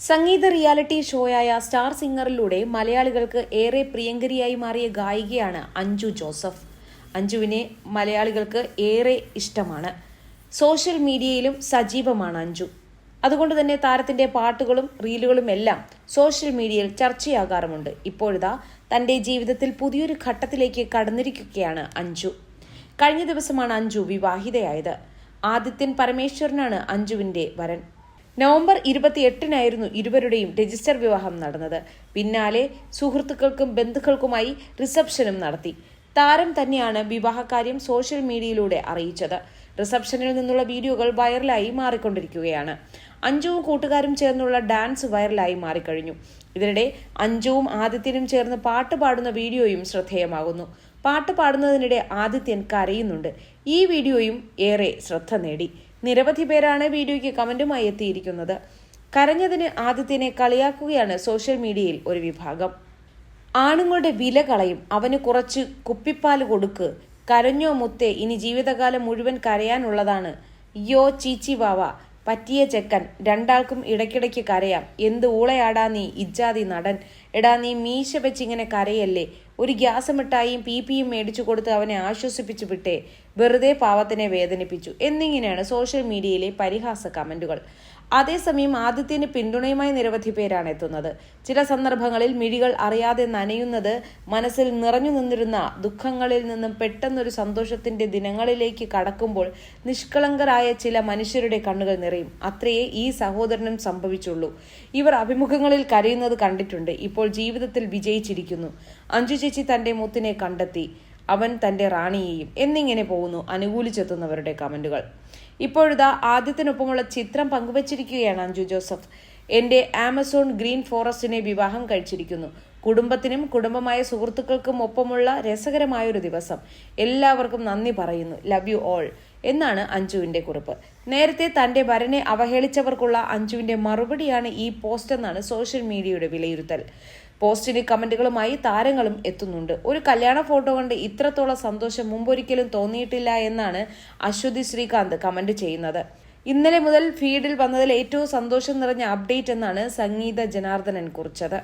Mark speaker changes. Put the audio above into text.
Speaker 1: സംഗീത reality ഷോയായ star സിംഗറിലൂടെ മലയാളികൾക്ക് ഏറെ പ്രിയങ്കരിയായി മാറിയ ഗായികയാണ് അഞ്ജു ജോസഫ്. അഞ്ജുവിനെ മലയാളികൾക്ക് ഏറെ ഇഷ്ടമാണ്. സോഷ്യൽ മീഡിയയിലും സജീവമാണ് അഞ്ജു. അതുകൊണ്ട് തന്നെ താരത്തിന്റെ പാട്ടുകളും റീലുകളും എല്ലാം സോഷ്യൽ മീഡിയയിൽ ചർച്ചയാകാറുമുണ്ട്. ഇപ്പോഴിതാ തന്റെ ജീവിതത്തിൽ പുതിയൊരു ഘട്ടത്തിലേക്ക് കടന്നിരിക്കുകയാണ് അഞ്ജു. കഴിഞ്ഞ ദിവസമാണ് അഞ്ജു വിവാഹിതയായത്. ആദിത്യൻ പരമേശ്വരനാണ് അഞ്ജുവിന്റെ വരൻ. നവംബർ ഇരുപത്തിയെട്ടിനായിരുന്നു ഇരുവരുടെയും രജിസ്റ്റർ വിവാഹം നടന്നത്. പിന്നാലെ സുഹൃത്തുക്കൾക്കും ബന്ധുക്കൾക്കുമായി റിസപ്ഷനും നടത്തി. താരം തന്നെയാണ് വിവാഹകാര്യം സോഷ്യൽ മീഡിയയിലൂടെ അറിയിച്ചത്. റിസപ്ഷനിൽ നിന്നുള്ള വീഡിയോകൾ വൈറലായി മാറിക്കൊണ്ടിരിക്കുകയാണ്. അഞ്ജുവും കൂട്ടുകാരും ചേർന്നുള്ള ഡാൻസ് വൈറലായി മാറിക്കഴിഞ്ഞു. ഇതിനിടെ അഞ്ജുവും ആദിത്യനും ചേർന്ന് പാട്ട് പാടുന്ന വീഡിയോയും ശ്രദ്ധേയമാകുന്നു. പാട്ട് പാടുന്നതിനിടെ ആദിത്യൻ കരയുന്നുണ്ട്. ഈ വീഡിയോയും ഏറെ ശ്രദ്ധ നേടി. നിരവധി പേരാണ് വീഡിയോയ്ക്ക് കമന്റുമായി എത്തിയിരിക്കുന്നത്. കരഞ്ഞതിന് ആദിത്യനെ കളിയാക്കുകയാണ് സോഷ്യൽ മീഡിയയിൽ ഒരു വിഭാഗം. ആണുങ്ങളുടെ വില കളയും അവന് കുറച്ച് കുപ്പിപ്പാൽ കൊടുക്ക് കരഞ്ഞോ മുത്തേ ഇനി ജീവിതകാലം മുഴുവൻ കരയാനുള്ളതാണ്. യോ ചീച്ചി വാവ പറ്റിയ ചെക്കൻ രണ്ടാൾക്കും ഇടയ്ക്കിടയ്ക്ക് കരയാം. എന്ത് ഊളയാടാ നീ ഇജ്ജാതി നടൻ. എടാ നീ മീശ വെച്ചിങ്ങനെ കരയല്ലേ? ഒരു ഗ്യാസ് മിഠായിയും പി പിയും മേടിച്ചു കൊടുത്ത് അവനെ ആശ്വസിപ്പിച്ചു വിട്ടേ. വെറുതെ പാവത്തിനെ വേദനിപ്പിച്ചു. എന്നിങ്ങനെയാണ് സോഷ്യൽ മീഡിയയിലെ പരിഹാസ കമന്റുകൾ. അതേസമയം ആദിത്യന് പിന്തുണയുമായി നിരവധി പേരാണ് എത്തുന്നത്. ചില സന്ദർഭങ്ങളിൽ മിഴികൾ അറിയാതെ നനയുന്നത് മനസ്സിൽ നിറഞ്ഞു നിന്നിരുന്ന ദുഃഖങ്ങളിൽ നിന്നും പെട്ടെന്നൊരു സന്തോഷത്തിന്റെ ദിനങ്ങളിലേക്ക് കടക്കുമ്പോൾ നിഷ്കളങ്കരായ ചില മനുഷ്യരുടെ കണ്ണുകൾ നിറയും. അത്രയേ ഈ സഹോദരനും സംഭവിച്ചുള്ളൂ. ഇവർ അഭിമുഖങ്ങളിൽ കരയുന്നത് കണ്ടിട്ടുണ്ട്. ഇപ്പോൾ ജീവിതത്തിൽ വിജയിച്ചിരിക്കുന്നു. അഞ്ജു ചേച്ചി തന്റെ മുത്തിനെ കണ്ടെത്തി. അവൻ തന്റെ റാണിയെയും എന്നിങ്ങനെ പോകുന്നു അനുകൂലിച്ചെത്തുന്നവരുടെ കമന്റുകൾ ഇപ്പോഴിതാ ആദ്യത്തിനൊപ്പമുള്ള ചിത്രം പങ്കുവച്ചിരിക്കുകയാണ് അഞ്ജു ജോസഫ്. എന്റെ ആമസോൺ ഗ്രീൻ ഫോറസ്റ്റിനെ വിവാഹം കഴിച്ചിരിക്കുന്നു. കുടുംബത്തിനും കുടുംബമായ സുഹൃത്തുക്കൾക്കും ഒപ്പമുള്ള രസകരമായൊരു ദിവസം. എല്ലാവർക്കും നന്ദി പറയുന്നു. ലവ് യു ഓൾ എന്നാണ് അഞ്ജുവിന്റെ കുറിപ്പ്. നേരത്തെ തന്റെ വരനെ അവഹേളിച്ചവർക്കുള്ള അഞ്ജുവിന്റെ മറുപടിയാണ് ഈ പോസ്റ്റ് എന്നാണ് സോഷ്യൽ മീഡിയയുടെ വിലയിരുത്തൽ. പോസ്റ്റിന് കമന്റുകളുമായി താരങ്ങളും എത്തുന്നുണ്ട്. ഒരു കല്യാണ ഫോട്ടോ കണ്ട് ഇത്രത്തോളം സന്തോഷം മുമ്പൊരിക്കലും തോന്നിയിട്ടില്ല എന്നാണ് അശ്വതി ശ്രീകാന്ത് കമന്റ് ചെയ്യുന്നത്. ഇന്നലെ മുതൽ ഫീഡിൽ വന്നതിൽ ഏറ്റവും സന്തോഷം നിറഞ്ഞ അപ്ഡേറ്റ് എന്നാണ് സംഗീത ജനാർദ്ദനൻ കുറിച്ചത്.